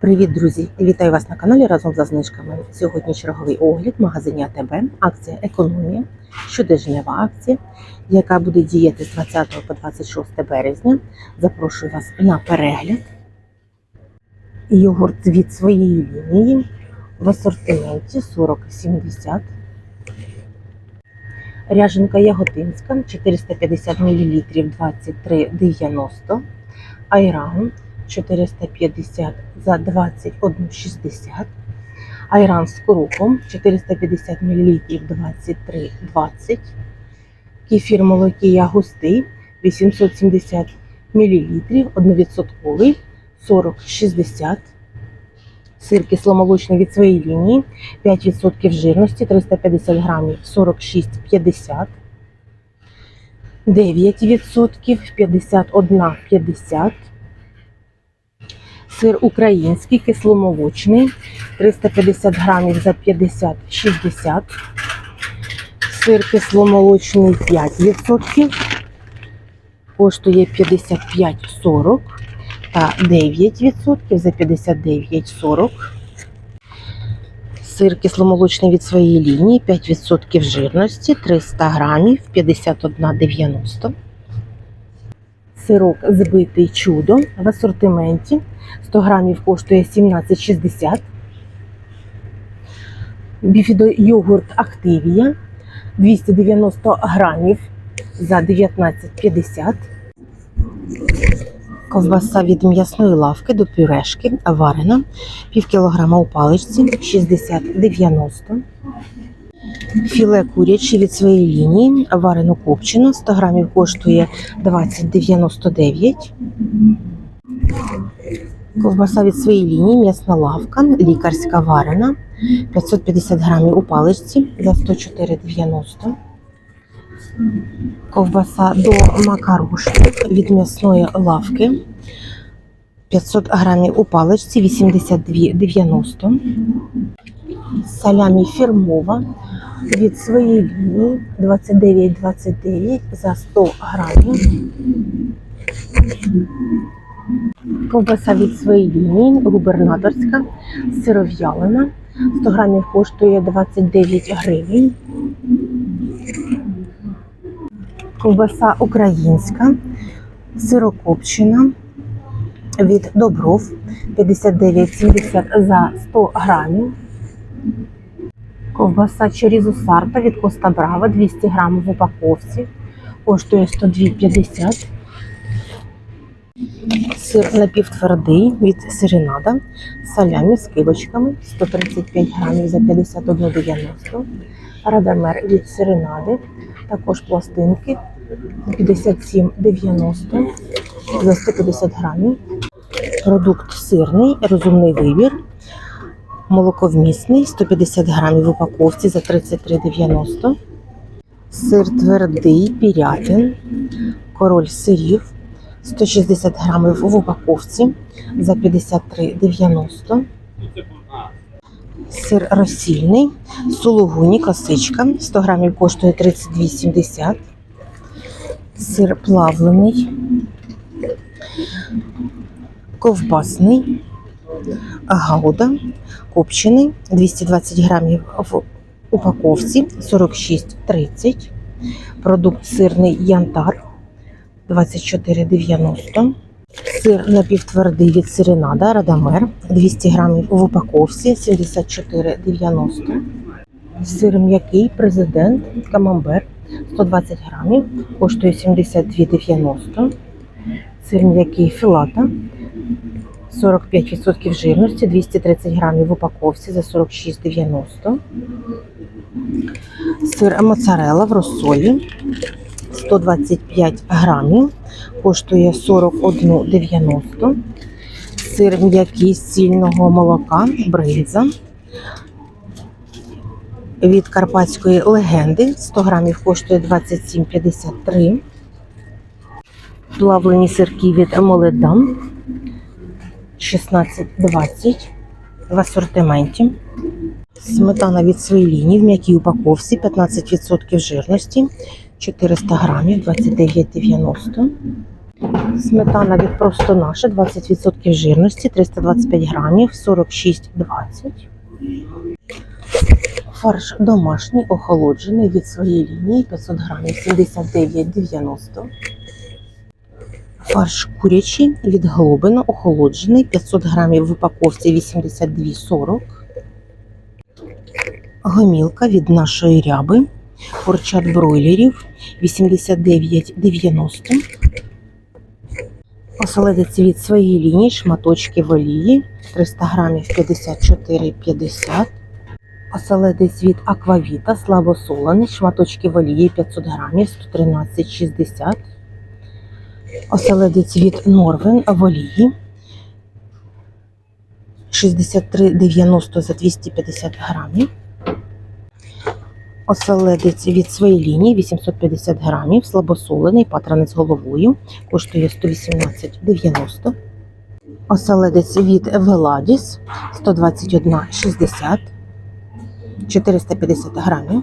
Привіт, друзі! Вітаю вас на каналі разом за знижками. Сьогодні черговий огляд в магазині АТБ. Акція Економія, щотижнева акція, яка буде діяти з 20 по 26 березня. Запрошую вас на перегляд. Йогурт від своєї лінії в асортименті 40,70. Ряженка Яготинська 450 мл 23,90. Айран 450 за 21,60. Айран з крупом 450 мл 23,20. Кефір молокія густий 870 мл 1% 40,60. Сир кисломолочний від своєї лінії 5% жирності 350 грамів 46,50. 9% 51,50. Сир український, кисломолочний, 350 грамів за 50-60. Сир кисломолочний 5%, коштує 55,40 та 9% за 59,40. Сир кисломолочний від своєї лінії 5% жирності, 300 грамів 51,90. Сирок збитий чудо в асортименті 100 грамів коштує 17,60. Біфідо йогурт Активія 290 грамів за 19,50. Ковбаса від м'ясної лавки до пюрешки варена пів кілограма у паличці 60,90. Філе куряче від своєї лінії варену копчену 100 грамів коштує 20,99. Ковбаса від своєї лінії, м'ясна лавка, лікарська варена, 550 грамів у паличці за 104,90. Ковбаса до макарошки від м'ясної лавки, 500 грамів у паличці, 82,90. Салямі фірмова від своєї лінії 29,29 за 100 грамів. Ковбаса від своєї лінії, губернаторська, сиров'ялина. 100 грамів коштує 29 гривень. Ковбаса українська, сирокопчена від Добров 59,70 за 100 грамів. Ковбаса Чорізу Сарта від Коста Брава 200 грамів в упаковці. Коштує 102,50. Сир напівтвердий від Сиренада. Салямі з кибочками 135 грамів за 51,90. Радамер від Сиренади. Також пластинки 57,90 за 150 грамів. Продукт сирний, розумний вибір. Молоковмісний 150 грамів в упаковці за 33,90. Сир твердий, пірятин, король сирів 160 грамів в упаковці за 53,90. Сир розсільний, сулугуні, косичка. 100 грамів коштує 32,70. Сир плавлений, ковбасний, гауда, копчений. 220 грамів в упаковці. 46,30. Продукт сирний янтар 24,90. Сир напівтвердий від сиренада Радамер 200 грамів в упаковці 74,90. Сир м'який президент Камамбер 120 грамів, коштує 72,90. Сир м'який філата 45% жирності, 230 грамів в упаковці за 46,90. Сир моцарелла в розсолі 125 грамів, коштує 41,90. Сир м'який з цільного молока, бринза. Від карпатської легенди 100 грамів коштує 27,53. Плавлені сирки від Моледан 16,20 в асортименті. Сметана від своєї лінії в м'якій упаковці 15% жирності 400 грамів 29,90. Сметана від просто наша 20% жирності, 325 грамів, 46,20. Фарш домашній, охолоджений від своєї лінії 500 грамів, 79,90. Фарш курячий від глобина, охолоджений 500 грамів в упаковці 82,40. Гомілка від нашої ряби, курчат бройлерів 89,90. Оселедець від своєї лінії, шматочки в олії 300 грамів 54,50. Оселедець від Аквавіта, слабосолений, шматочки в олії 500 грамів 113,60. Оселедець від Норвен в олії 63,90 за 250 грамів. Оселедець від своєї лінії 850 грамів, слабосолений, патранець головою, коштує 118,90. Оселедець від Веладіс 121,60, 450 грамів.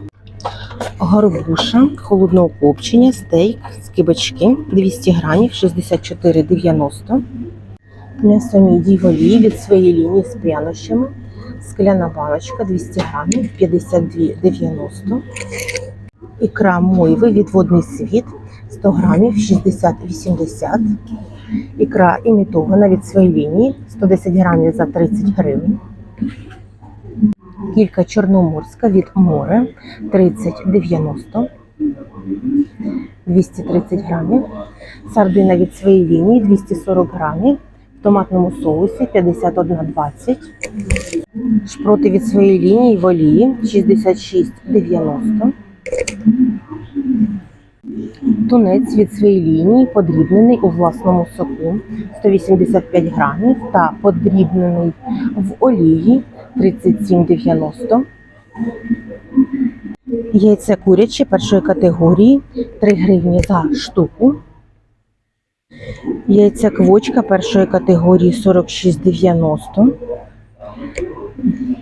Горбуша, холодного копчення, стейк з кибачки 200 грамів, 64,90. М'ясо мідій в від своєї лінії з прянощами. Скляна баночка 200 грамів, 52,90. Ікра мойви від водний світ 100 грамів, 60,80. Ікра імітована від своєї лінії 110 грамів за 30 гривень. Кілька чорноморська від море 30,90. 230 грамів. Сардина від своєї лінії 240 грамів. Томатному соусі 51,20. Шпроти від своєї лінії в олії 66,90. Тунець від своєї лінії подрібнений у власному соку 185 грамів та подрібнений в олії 37,90. Яйця курячі першої категорії 3 гривні за штуку. Яйця квочка першої категорії 46,90.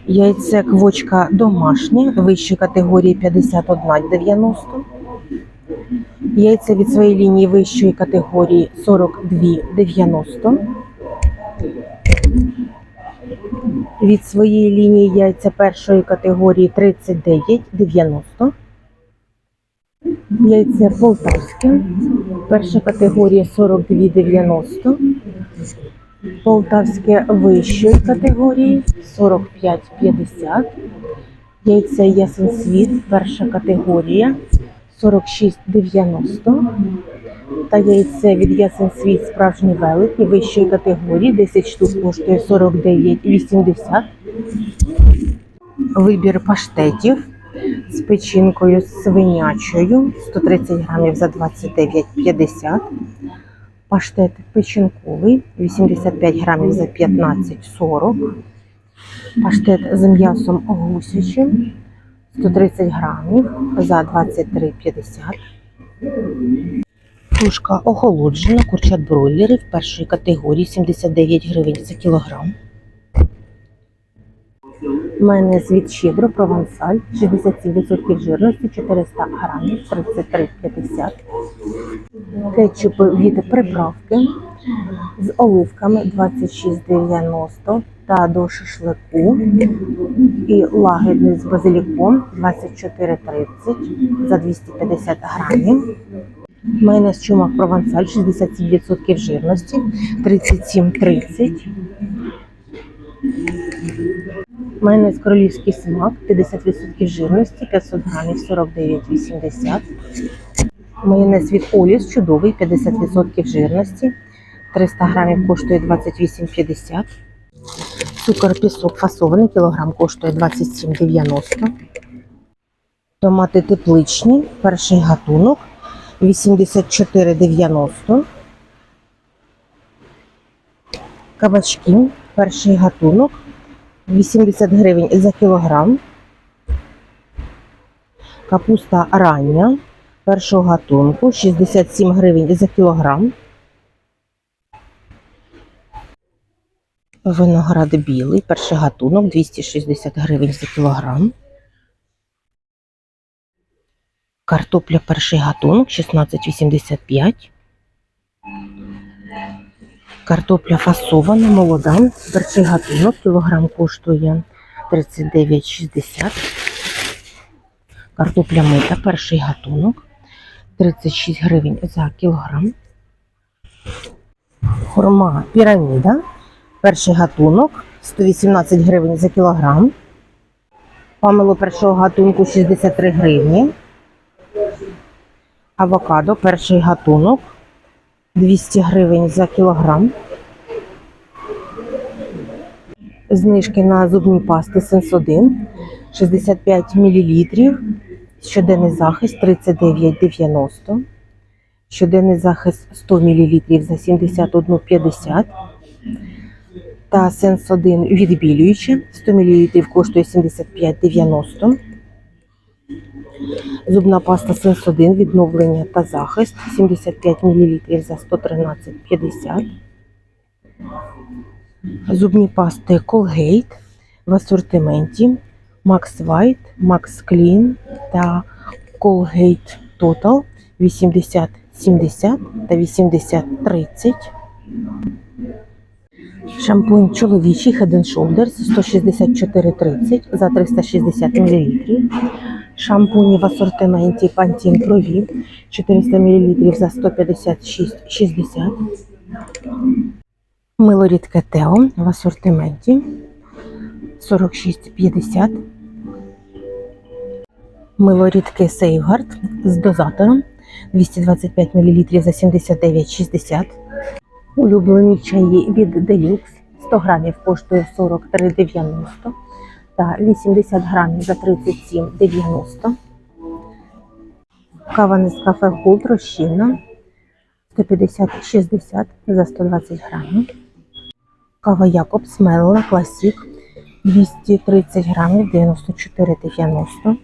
Яйце квочка домашнє вищої категорії 51,90. Яйця від своєї лінії вищої категорії 42,90. Від своєї лінії яйця першої категорії 39,90. Яйця полтавське. Перша категорія 42,90. Полтавське вищої категорії 45,50. Яйця ясен світ, перша категорія 46,90. Та яйце від ясен світ справжні великі вищої категорії 10 штук коштує 49,80. Вибір паштетів з печінкою свинячою 130 грамів за 29,50. Паштет печінковий 85 грамів за 15,40. Паштет з м'ясом гусячим 130 грамів за 23,50. Тушка охолоджена, курчат бройлерів першої категорії 79 гривень за кілограм. Майонез від щедро провансаль 67% жирності 400 грамів 33,50. Кетчуп від приправки з оливками 26,90 та до шашлику і лагідний з базиліком 24,30 за 250 грамів. Майонез чумак провансаль 67% жирності 37,30. Майонез королівський смак 50% жирності 500 грамів 49,80. Майонез від Оліс чудовий 50% жирності 300 грамів коштує 28,50. Цукор пісок фасований кілограм коштує 27,90. Томати тепличні, перший гатунок 84,90. Кабачки, перший гатунок 80 гривень за кілограм. Капуста рання першого гатунку 67 гривень за кілограм. Виноград білий, перший гатунок 260 гривень за кілограм. Картопля перший гатунок 16,85. Картопля фасована, молода, перший гатунок, кілограм коштує 39,60. Картопля мита, перший гатунок, 36 гривень за кілограм. Хурма піраміда, перший гатунок, 118 гривень за кілограм. Памело першого гатунку 63 гривні. Авокадо, перший гатунок, 200 гривень за кілограм. Знижки на зубні пасти Сенсодин 65 мл. Щоденний захист 39,90. Щоденний захист 100 мл за 71,50. Та Сенсодин відбілюючи 100 мл коштує 75,90. Зубна паста Сенсодин відновлення та захист 75 мл за 113,50. Зубні пасти Colgate в асортименті Max White, Max Clean та Colgate Total 80-70 та 80-30. Шампунь чоловічий Head Shoulders 164,30 за 360 мл. Шампуні в асортименті Pro V 400 мл за 156,60. Мило рідке Тео в асортименті 46,50. Мило рідке Safeguard з дозатором 225 мл за 79,60. Улюблені чаї від Deluxe 100 грамів коштує 43,90 та 80 грамів за 37,90. Кава Нескафе Gold розчинна 150-60 за 120 грамів. Кава Якобс Мелла Класік 230 грамів 94,90.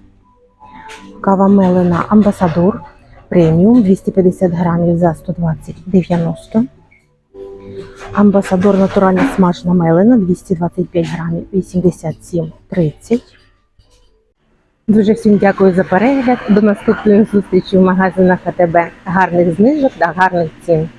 Кава Мелена Амбасадор преміум 250 грамів за 120,90. Амбасадор натуральна смажена мелина 225 грамів 87,30. Дуже всім дякую за перегляд. До наступної зустрічі в магазинах АТБ. Гарних знижок та гарних цін.